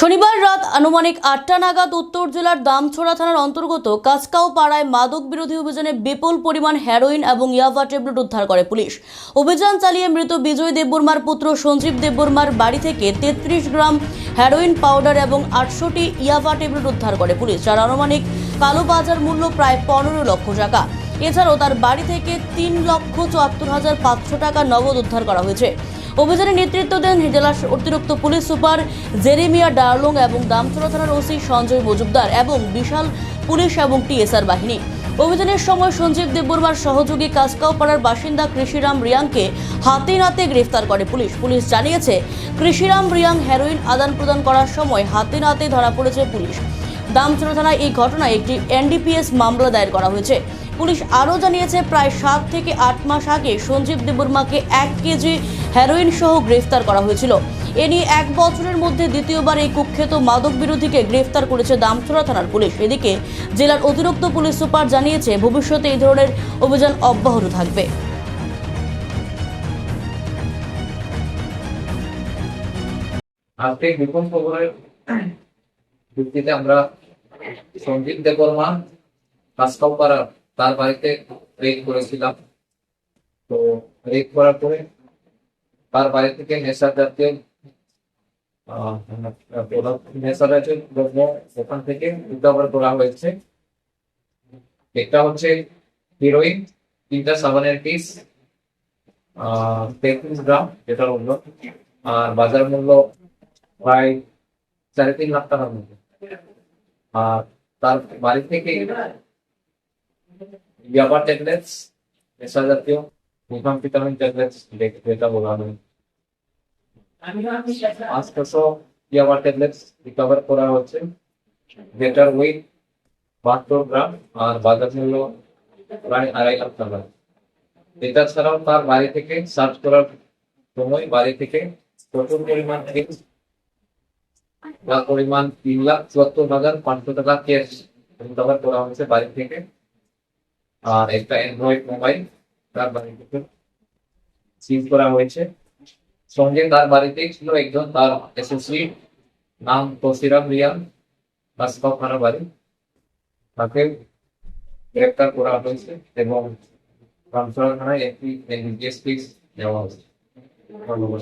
শনিবার রাত আনুমানিক আটটা নাগাদ উত্তর জেলার দামছড়া থানার অন্তর্গত কাসকাও পাড়ায় মাদক বিরোধী অভিযানে বিপুল পরিমাণ হেরোইন এবং ইয়াবা ট্যাবলেট উদ্ধার করে পুলিশ। অভিযান চালিয়ে মৃত বিজয় দেববর্মার পুত্র সঞ্জীব দেববর্মার বাড়ি থেকে তেত্রিশ গ্রাম হেরোইন পাউডার এবং আটশোটি ইয়াবা ট্যাবলেট উদ্ধার করে পুলিশ, যার আনুমানিক কালো বাজার মূল্য প্রায় পনেরো লক্ষ টাকা। এছাড়াও তার বাড়ি থেকে তিন লক্ষ চুয়াত্তর হাজার পাঁচশো টাকা নগদ উদ্ধার করা হয়েছে। অভিযানে নেতৃত্ব দেন জেলার অতিরিক্ত পুলিশ সুপার জেরেমিয়া ডার্লং এবং দামচড়া থানার ওসি সঞ্জয় মজুমদার এবং বিশাল পুলিশ এবং টিএসআর বাহিনী। অভিযানের সময় সঞ্জীব দেববর্মার সহযোগী কাসকাও পাড়ার বাসিন্দা কৃষিরাম রিয়াংকে হাতে নাতে গ্রেফতার করে পুলিশ। পুলিশ জানিয়েছে, কৃষিরাম রিয়াং হেরোইন আদান প্রদান করার সময় হাতে নাতে ধরা পড়েছে পুলিশ। দামচড়া থানায় এই ঘটনায় একটি এনডিপিএস মামলা দায়ের করা হয়েছে। পুলিশ আরও জানিয়েছে, প্রায় সাত থেকে আট মাস আগে সঞ্জীব দেববর্মাকে এক কেজি হেরোইন সহ গ্রেফতার করা হয়েছিল। এ নিয়ে এক বছরের মধ্যে দ্বিতীয়বার এই কুখ্যাত মাদক বিরোধীকে গ্রেফতার করেছে দামছড়া থানার পুলিশ। এদিকে জেলার অতিরিক্ত পুলিশ সুপার জানিয়েছে, ভবিষ্যতে এই ধরনের অভিযান অব্যাহত থাকবে। আজকে বিপুল খবরের ভিত্তিতে আমরা সঞ্জীব তার বাড়িতে রেড করেছিলাম। তো রেড করার পরে তার বাড়ি থেকে নেশা জাতীয় নেশা জাতীয় ওখান থেকে উদ্ধার করা হয়েছে। এটা হচ্ছে হিরোইন তিনটা সাবানের পিস তেত্রিশ গ্রাম যেটা মূল্য। আর বাজার মূল্য প্রায় সাড়ে তিন লাখ টাকার মতো। আর তার বাড়ি থেকে ইয়াবা ট্যাবলেটস নেশা জাতীয় মুখাম ভিটামিন ট্যাবলেটস যেটা বলা হয় পাঁচশো ইয়াবা ট্যাবলেটস রিকভার করা হচ্ছে যেটার ওয়েট বাহাত্তর গ্রাম আর বাজার মূল্য প্রায় আড়াই লাখ টাকা। এটা ছাড়াও তার বাড়ি থেকে সার্চ করার সময় বাড়ি থেকে প্রচুর পরিমাণ যার পরিমাণ তিন লাখ চুয়াত্তর হাজার পাঁচশো টাকা ক্যাশ রিকভার করা হয়েছে বাড়ি থেকে। আর একটা অ্যান্ড্রয়েড মোবাইল তার বাড়ি থেকে সিজ করা হয়েছে। সঙ্গে তার বাড়িতে ছিল একজন তার অ্যাসোসিয়েট নাম তসিরাম রিয়ান খানা বাড়ি। তাকে গ্রেপ্তার করা হয়েছে এবং রামচরণ থানায় একটি নেওয়া হয়েছে। ধন্যবাদ।